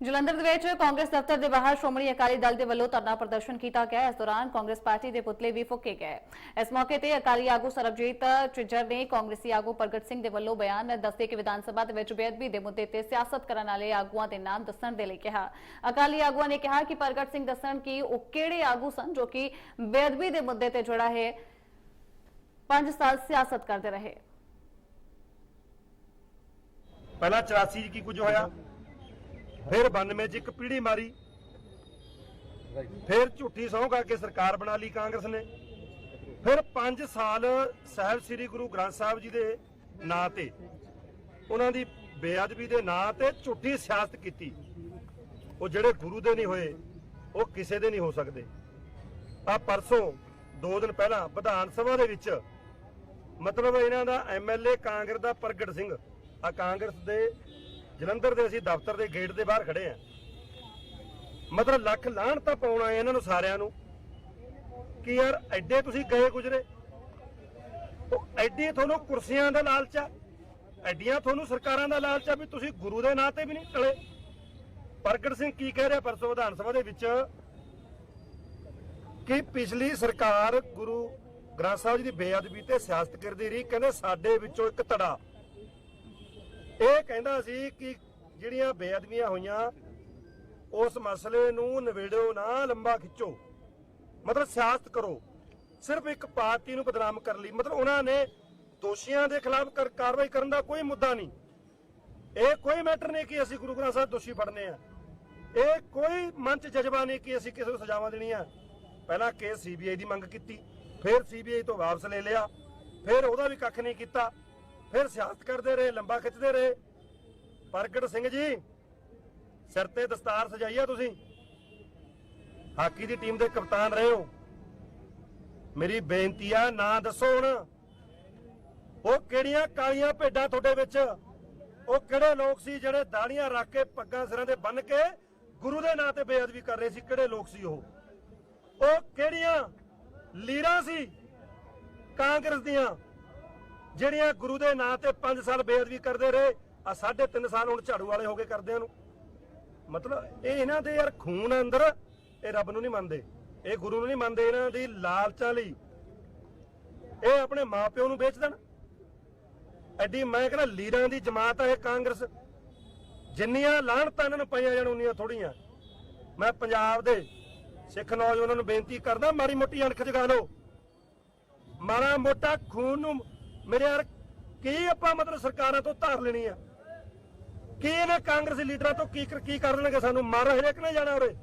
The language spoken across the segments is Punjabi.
ਜਲੰਧਰ ਦੇ ਵਿੱਚ ਕਾਂਗਰਸ ਦਫ਼ਤਰ ਦੇ ਬਾਹਰ ਸ਼੍ਰੋਮਣੀ ਅਕਾਲੀ ਦਲ ਦੇ ਵੱਲੋਂ ਧਰਨਾ ਪ੍ਰਦਰਸ਼ਨ ਕੀਤਾ ਗਿਆ। ਇਸ ਦੌਰਾਨ ਕਾਂਗਰਸ ਪਾਰਟੀ ਦੇ ਪੁਤਲੇ ਵੀ ਫੂਕੇ ਗਏ। ਇਸ ਮੌਕੇ ਤੇ ਅਕਾਲੀ ਆਗੂ ਸਰਬਜੀਤ ਚਿੱਜਰ ਨੇ ਕਾਂਗਰਸੀ ਆਗੂ ਪ੍ਰਗਟ ਸਿੰਘ ਦੇ ਵੱਲੋਂ ਬਿਆਨ ਦੱਸਦੇ ਕਿ ਵਿਧਾਨ ਸਭਾ ਦੇ ਵਿੱਚ ਬੇਅਦਬੀ ਦੇ ਮੁੱਦੇ ਤੇ ਸਿਆਸਤ ਕਰਨ ਵਾਲੇ ਆਗੂਆਂ ਦੇ ਨਾਮ ਦੱਸਣ ਦੇ ਲਈ ਕਿਹਾ। ਅਕਾਲੀ ਆਗੂਆਂ ਨੇ ਕਿਹਾ ਕਿ ਪ੍ਰਗਟ ਸਿੰਘ ਦੱਸਣ ਕਿ ਉਹ ਕਿਹੜੇ ਆਗੂ ਸਨ ਜੋ ਕਿ ਬੇਅਦਬੀ ਦੇ ਮੁੱਦੇ ਤੇ ਜੁੜਾ ਹੈ। 5 ਸਾਲ ਸਿਆਸਤ ਕਰਦੇ ਰਹੇ। ਪਹਿਲਾਂ 84 ਚ ਕੀ ਕੁਝ ਹੋਇਆ? ਫਿਰ 92 ਚ ਇੱਕ ਪੀੜੀ ਮਾਰੀ। ਫਿਰ ਝੂਠੀ ਸਹੁੰ ਕਰਕੇ ਸਰਕਾਰ ਬਣਾ ਲਈ ਕਾਂਗਰਸ ਨੇ। ਫਿਰ 5 ਸਾਲ ਸਾਹਿਬ ਸ੍ਰੀ ਗੁਰੂ ਗ੍ਰੰਥ ਸਾਹਿਬ ਜੀ ਦੇ ਨਾਂ ਤੇ, ਉਹਨਾਂ ਦੀ ਬੇਅਦਬੀ ਦੇ ਨਾਂ ਤੇ ਝੂਠੀ ਸਿਆਸਤ ਕੀਤੀ। ਉਹ ਜਿਹੜੇ ਗੁਰੂ ਦੇ ਨਹੀਂ ਹੋਏ, ਉਹ ਕਿਸੇ ਦੇ ਨਹੀਂ ਹੋ ਸਕਦੇ। ਆ ਪਰਸੋਂ, ਦੋ ਦਿਨ ਪਹਿਲਾਂ ਵਿਧਾਨ ਸਭਾ ਦੇ ਵਿੱਚ ਮਤਲਬ ਇਹਨਾਂ ਦਾ ਐਮਐਲਏ ਕਾਂਗਰਸ ਦਾ ਪ੍ਰਗਟ ਸਿੰਘ ਆ ਕਾਂਗਰਸ ਦੇ ਜਲੰਧਰ ਦੇ ਅਸੀਂ ਦਫ਼ਤਰ ਦੇ ਗੇਟ ਦੇ ਬਾਹਰ ਖੜੇ ਆ ਮਤਲਬ ਲੱਖ ਲਾਹਣ ਤਾਂ ਪਾਉਣਾ ਇਹਨਾਂ ਨੂੰ ਸਾਰਿਆਂ ਨੂੰ ਕਿ ਯਾਰ ਐਡੇ ਤੁਸੀਂ ਗਏ ਗੁਜਰੇ। ਉਹ ਐਡੀ ਤੁਹਾਨੂੰ ਕੁਰਸੀਆਂ ਦਾ ਲਾਲਚ ਆ ਐਡੀਆਂ ਤੁਹਾਨੂੰ ਸਰਕਾਰਾਂ ਦਾ ਲਾਲਚ ਆ ਵੀ ਤੁਸੀਂ ਗੁਰੂ ਦੇ ਨਾਂ ਤੇ ਵੀ ਨਹੀਂ ਟਲੇ ਪ੍ਰਗਟ ਸਿੰਘ ਕੀ ਕਹਿ ਰਿਹਾ ਪਰਸੋਂ ਵਿਧਾਨ ਸਭਾ ਦੇ ਵਿੱਚ? ਕਿ ਪਿਛਲੀ ਸਰਕਾਰ ਗੁਰੂ ਗ੍ਰੰਥ ਸਾਹਿਬ ਜੀ ਦੀ ਬੇਅਦਬੀ ਤੇ ਸਿਆਸਤ ਕਰਦੀ ਰਹੀ, ਕਹਿੰਦੇ ਸਾਡੇ ਵਿੱਚੋਂ ਇੱਕ ਧੜਾ ਇਹ ਕਹਿੰਦਾ ਸੀ ਕਿ ਜਿਹੜੀਆਂ ਬੇਅਦਬੀਆਂ ਹੋਈਆਂ, ਉਸ ਮਸਲੇ ਨੂੰ ਨਿਬੇੜੋ, ਨਾ ਲੰਬਾ ਖਿੱਚੋ। ਮਤਲਬ ਸਿਆਸਤ ਕਰੋ। ਸਿਰਫ ਇੱਕ ਪਾਰਟੀ ਨੂੰ ਬਦਨਾਮ ਕਰਨ ਲਈ। ਮਤਲਬ ਉਹਨਾਂ ਨੇ ਦੋਸ਼ੀਆਂ ਦੇ ਖਿਲਾਫ ਕਾਰਵਾਈ ਕਰਨ ਦਾ ਕੋਈ ਮੁੱਦਾ ਨਹੀਂ। ਇਹ ਕੋਈ ਮੈਟਰ ਨਹੀਂ ਕਿ ਅਸੀਂ ਗੁਰੂ ਗ੍ਰੰਥ ਸਾਹਿਬ ਦੋਸ਼ੀ ਫੜਨੇ ਆ। ਇਹ ਕੋਈ ਮਨ ਚ ਜਜ਼ਬਾ ਨਹੀਂ ਕਿ ਅਸੀਂ ਕਿਸੇ ਨੂੰ ਸਜ਼ਾਵਾਂ ਦੇਣੀਆਂ। ਪਹਿਲਾਂ ਕੇਸ ਸੀਬੀਆਈ ਦੀ ਮੰਗ ਕੀਤੀ, ਫਿਰ ਸੀਬੀਆਈ ਤੋਂ ਵਾਪਸ ਲੈ ਲਿਆ, ਫਿਰ ਉਹਦਾ ਵੀ ਕੱਖ ਨਹੀਂ ਕੀਤਾ। ਫਿਰ ਸਿਆਸਤ ਕਰਦੇ ਰਹੇ, ਲੰਬਾ ਖਿੱਚਦੇ ਰਹੇ। ਪ੍ਰਗਟ ਸਿੰਘ ਜੀ, ਸਿਰ ਤੇ ਦਸਤਾਰ ਸਜਾਈ ਆ ਤੁਸੀਂ। ਹਾਕੀ ਦੀ ਟੀਮ ਦੇ ਕਪਤਾਨ ਰਹੇ ਹੋ। ਮੇਰੀ ਬੇਨਤੀ ਆ, ਨਾ ਦੱਸੋ ਹੁਣ, ਉਹ ਕਿਹੜੀਆਂ ਕਾਲੀਆਂ ਭੇਡਾਂ ਤੁਹਾਡੇ ਵਿੱਚ? ਉਹ ਕਿਹੜੇ ਲੋਕ ਸੀ ਜਿਹੜੇ ਦਾੜੀਆਂ ਰੱਖ ਕੇ ਪੱਗਾਂ ਸਿਰਾਂ ਦੇ ਬੰਨ ਕੇ ਗੁਰੂ ਦੇ ਨਾਂ ਤੇ ਬੇਅਦਬੀ ਕਰ ਰਹੇ ਸੀ? ਕਿਹੜੇ ਲੋਕ ਸੀ ਉਹ? ਉਹ ਕਿਹੜੀਆਂ ਲੀਰਾਂ ਸੀ ਕਾਂਗਰਸ ਦੀਆਂ? ਜਿਹੜੀਆਂ ਗੁਰੂ ਦੇ ਨਾਂ ਤੇ 5 ਸਾਲ ਬੇਅਦਬੀ ਕਰਦੇ ਰਹੇ ਆ 3.5 ਸਾਲ ਹੁਣ ਝਾੜੂ ਵਾਲੇ ਹੋ ਕੇ ਕਰਦਿਆਂ ਨੂੰ। ਮਤਲਬ ਇਹ ਇਹਨਾਂ ਦੇ ਯਾਰ ਖੂਨ ਅੰਦਰ, ਇਹ ਰੱਬ ਨੂੰ ਨਹੀਂ ਮੰਨਦੇ। ਇਹ ਗੁਰੂ ਨੂੰ ਨਹੀਂ ਮੰਨਦੇ ਇਹਨਾਂ ਦੀ ਲਾਲਚਾਂ ਲਈ। ਇਹ ਆਪਣੇ ਮਾਪਿਓ ਨੂੰ ਵੇਚ ਦੇਣ। ਐਡੀ ਮੈਂ ਕਹਿੰਦਾ ਲੀਡਰਾਂ ਦੀ ਜਮਾਤ ਆ ਇਹ ਕਾਂਗਰਸ। ਜਿੰਨੀਆਂ ਲਾਹਣਤਾਂ ਇਹਨਾਂ ਨੂੰ ਪਈਆਂ ਜਾਣ, ਉਨੀਆਂ ਥੋੜੀਆਂ ਮੈਂ ਪੰਜਾਬ ਦੇ ਸਿੱਖ ਨੌਜਵਾਨਾਂ ਨੂੰ ਬੇਨਤੀ ਕਰਦਾ, ਮਾੜੀ ਮੋਟੀ ਅਣਖ ਜਗਾ ਲਓ। ਮਾੜਾ ਮੋਟਾ ਖੂਨ ਨੂੰ ਮੇਰੇ ਯਾਰ, ਕੀ ਆਪਾਂ ਮਤਲਬ ਸਰਕਾਰਾਂ ਤੋਂ ਧਾਰ ਲੈਣੀ ਆ? ਕੀ ਇਹਨਾਂ ਕਾਂਗਰਸੀ ਲੀਡਰਾਂ ਤੋਂ ਕੀ ਕਰ- ਕੀ ਕਰ ਲੈਣਗੇ ਸਾਨੂੰ? ਮਾਰ ਹਰੇਕ ਨੇ ਜਾਣਾ ਉਰੇ?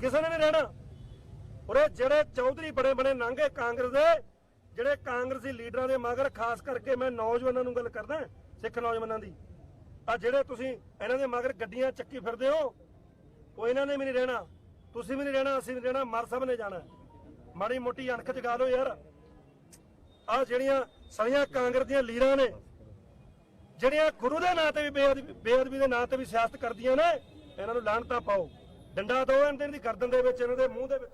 ਕਿਸੇ ਨੇ ਨਹੀਂ ਰਹਿਣਾ। ਉਰੇ ਜਿਹੜੇ ਚੌਧਰੀ ਬੜੇ ਬੜੇ ਨਾਂਗੇ ਕਾਂਗਰਸ ਦੇ, ਜਿਹੜੇ ਕਾਂਗਰਸੀ ਲੀਡਰਾਂ ਦੇ ਮਗਰ, ਖਾਸ ਕਰਕੇ ਮੈਂ ਨੌਜਵਾਨਾਂ ਨੂੰ ਗੱਲ ਕਰਦਾ, ਸਿੱਖ ਨੌਜਵਾਨਾਂ ਦੀ ਆ ਜਿਹੜੇ ਤੁਸੀਂ ਇਹਨਾਂ ਦੇ ਮਗਰ ਗੱਡੀਆਂ ਚੱਕੀ ਫਿਰਦੇ ਹੋ, ਉਹ ਇਹਨਾਂ ਨੇ ਵੀ ਨਹੀਂ ਰਹਿਣਾ। ਤੁਸੀਂ ਵੀ ਨਹੀਂ ਰਹਿਣਾ, ਅਸੀਂ ਵੀ ਰਹਿਣਾ, ਮਰ ਸਭ ਨੇ ਜਾਣਾ। ਮਾੜੀ ਮੋਟੀ ਅਣਖ ਜਗਾ ਲਓ ਯਾਰ। ਆ ਜਿਹੜੀਆਂ ਸਾਰੀਆਂ ਕਾਂਗਰਸ ਦੀਆਂ ਲੀਡਰਾਂ ਨੇ, ਜਿਹੜੀਆਂ ਗੁਰੂ ਦੇ ਨਾਂ ਤੇ ਵੀ ਬੇਅਦਬੀ ਬੇਅਦਬੀ ਦੇ ਨਾਂ ਤੇ ਵੀ ਸਿਆਸਤ ਕਰਦੀਆਂ ਨੇ, ਇਹਨਾਂ ਨੂੰ ਲਾਹਣਤਾ ਪਾਓ। ਡੰਡਾ ਦਿਓ ਇਹਨਾਂ ਦੀ ਗਰਦਨ ਦੇ ਵਿੱਚ, ਇਹਨਾਂ ਦੇ ਮੂੰਹ ਦੇ ਵਿੱਚ।